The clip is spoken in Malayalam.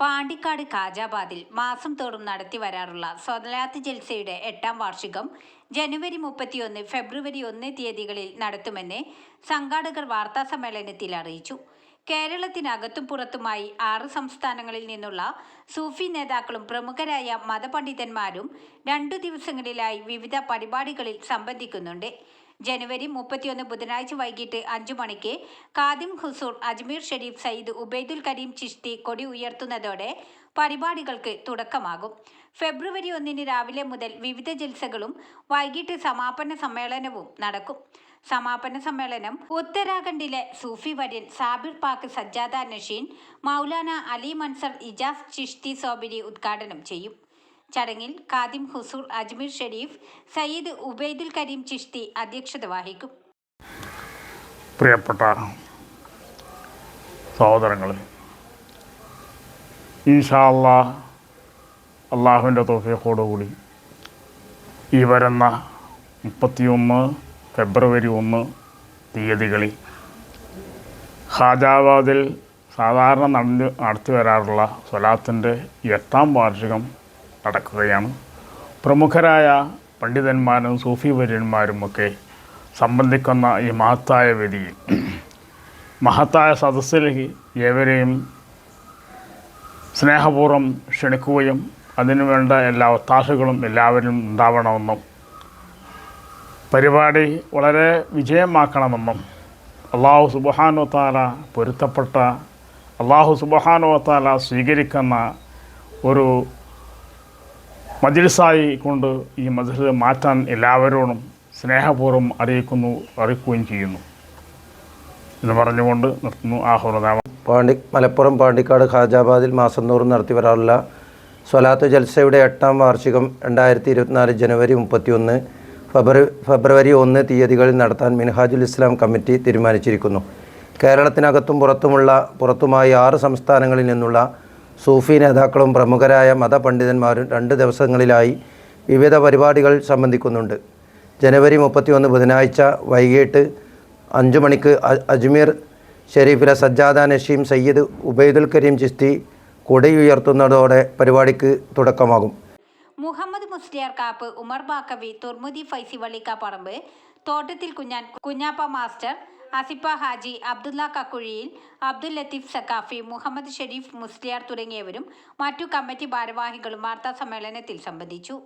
പാണ്ടിക്കാട് കാജാബാദിൽ മാസം തോറും നടത്തി വരാറുള്ള സ്വലാത്ത് ജൽസയുടെ എട്ടാം വാർഷികം ജനുവരി മുപ്പത്തിയൊന്ന് ഫെബ്രുവരി ഒന്ന് തീയതികളിൽ നടത്തുമെന്ന് സംഘാടകർ വാർത്താ സമ്മേളനത്തിൽ അറിയിച്ചു. കേരളത്തിനകത്തും പുറത്തുമായി ആറ് സംസ്ഥാനങ്ങളിൽ നിന്നുള്ള സൂഫി നേതാക്കളും പ്രമുഖരായ മതപണ്ഡിതന്മാരും രണ്ടു ദിവസങ്ങളിലായി വിവിധ പരിപാടികളിൽ സംബന്ധിക്കുന്നുണ്ട്. ജനുവരി മുപ്പത്തിയൊന്ന് ബുധനാഴ്ച വൈകിട്ട് അഞ്ചു മണിക്ക് കാദിം ഹുസൂർ അജ്മീർ ഷെരീഫ് സയ്യിദ് ഉബൈദുൽ കരീം ചിഷ്തി കൊടി ഉയർത്തുന്നതോടെ പരിപാടികൾക്ക് തുടക്കമാകും. ഫെബ്രുവരി ഒന്നിന് രാവിലെ മുതൽ വിവിധ ജൽസകളും വൈകിട്ട് സമാപന സമ്മേളനവും നടക്കും. സമാപന സമ്മേളനം ഉത്തരാഖണ്ഡിലെ സൂഫി വര്യൻ സാബിർ പാക്ക് സജ്ജാദ നഷീൻ മൗലാന അലി മൻസർ ഇജാസ് ചിഷ്തി സോബിരി ഉദ്ഘാടനം ചെയ്യും. ചടങ്ങിൽ കാദിം ഹുസൂർ അജ്മീർ ഷെരീഫ് സയ്യിദ് ഉബൈദുൽ കരീം ചിഷ്തി അധ്യക്ഷത വഹിക്കും. പ്രിയപ്പെട്ട സഹോദരങ്ങളെ ഈശാല്ല അള്ളാഹുവിന്റെ തോഫിയക്കോടുകൂടി ഈ വരുന്ന മുപ്പത്തിയൊന്ന് ഫെബ്രുവരി ഒന്ന് തീയതികളിൽ ഹാജാബാദിൽ സാധാരണ നടന്ന് നടത്തി വരാറുള്ള സ്വലാത്തിന്റെ എട്ടാം വാർഷികം നടക്കുകയാണ്. പ്രമുഖരായ പണ്ഡിതന്മാരും സൂഫി വര്യന്മാരുമൊക്കെ സംബന്ധിക്കുന്ന ഈ മഹത്തായ വേദിയിൽ മഹത്തായ സദസ്സിലേക്ക് ഏവരെയും സ്നേഹപൂർവം ക്ഷണിക്കുകയും അതിനുവേണ്ട എല്ലാ ഒത്താശകളും എല്ലാവരും ഉണ്ടാവണമെന്നും പരിപാടി വളരെ വിജയമാക്കണമെന്നും അള്ളാഹു സുബഹാനോ താല പൊരുത്തപ്പെട്ട അള്ളാഹു സുബഹാനോ താല സ്വീകരിക്കുന്ന ഒരു മജിലിസായി കൊണ്ട് ഈ മജിലിസ് മാറ്റാൻ എല്ലാവരോടും സ്നേഹപൂർവം അറിയിക്കുന്നു അറിയിക്കുകയും ചെയ്യുന്നു. എന്ന് പറഞ്ഞുകൊണ്ട് നിർത്തുന്നു. ആഹ്വാനം പാണ്ടി മലപ്പുറം പാണ്ടിക്കാട് ഖാജാബാദിൽ മാസം തോറും നടത്തി വരാറുള്ള സ്വലാത്ത് ജൽസയുടെ എട്ടാം വാർഷികം രണ്ടായിരത്തി ഇരുപത്തിനാല് ജനുവരി മുപ്പത്തിയൊന്ന് ഫെബ്രുവരി ഫെബ്രുവരി ഒന്ന് തീയതികളിൽ നടത്താൻ മിൻഹാജുൽ ഇസ്ലാം കമ്മിറ്റി തീരുമാനിച്ചിരിക്കുന്നു. കേരളത്തിനകത്തും പുറത്തുമുള്ള പുറത്തുമായി ആറ് സംസ്ഥാനങ്ങളിൽ നിന്നുള്ള സൂഫി നേതാക്കളും പ്രമുഖരായ മതപണ്ഡിതന്മാരും രണ്ട് ദിവസങ്ങളിലായി വിവിധ പരിപാടികൾ സംബന്ധിക്കുന്നുണ്ട്. ജനുവരി മുപ്പത്തിയൊന്ന് ബുധനാഴ്ച വൈകിട്ട് അഞ്ചു മണിക്ക് അജ്മീർ ഷെരീഫിലെ സജ്ജാദ നഷീം സയ്യിദ് ഉബൈദുൽ കരീം ചിസ്തി കൊടിയുയർത്തുന്നതോടെ പരിപാടിക്ക് തുടക്കമാകും. മുഹമ്മദ് മുസ്ലിയാർ കാപ്പ് ഉമർ ബാക്കവി തുർമുദി ഫൈസി വള്ളിക്കാപ്പറമ്പ് തോട്ടത്തിൽ കുഞ്ഞാൻ കുഞ്ഞാപ്പ മാസ്റ്റർ അസിപ്പ ഹാജി അബ്ദുല്ല കക്കുഴിയിൽ അബ്ദുൽ ലത്തീഫ് സക്കാഫി മുഹമ്മദ് ഷെരീഫ് മുസ്ലിയാർ തുടങ്ങിയവരും മറ്റു കമ്മിറ്റി ഭാരവാഹികളും വാർത്താ സമ്മേളനത്തിൽ സംബന്ധിച്ചു.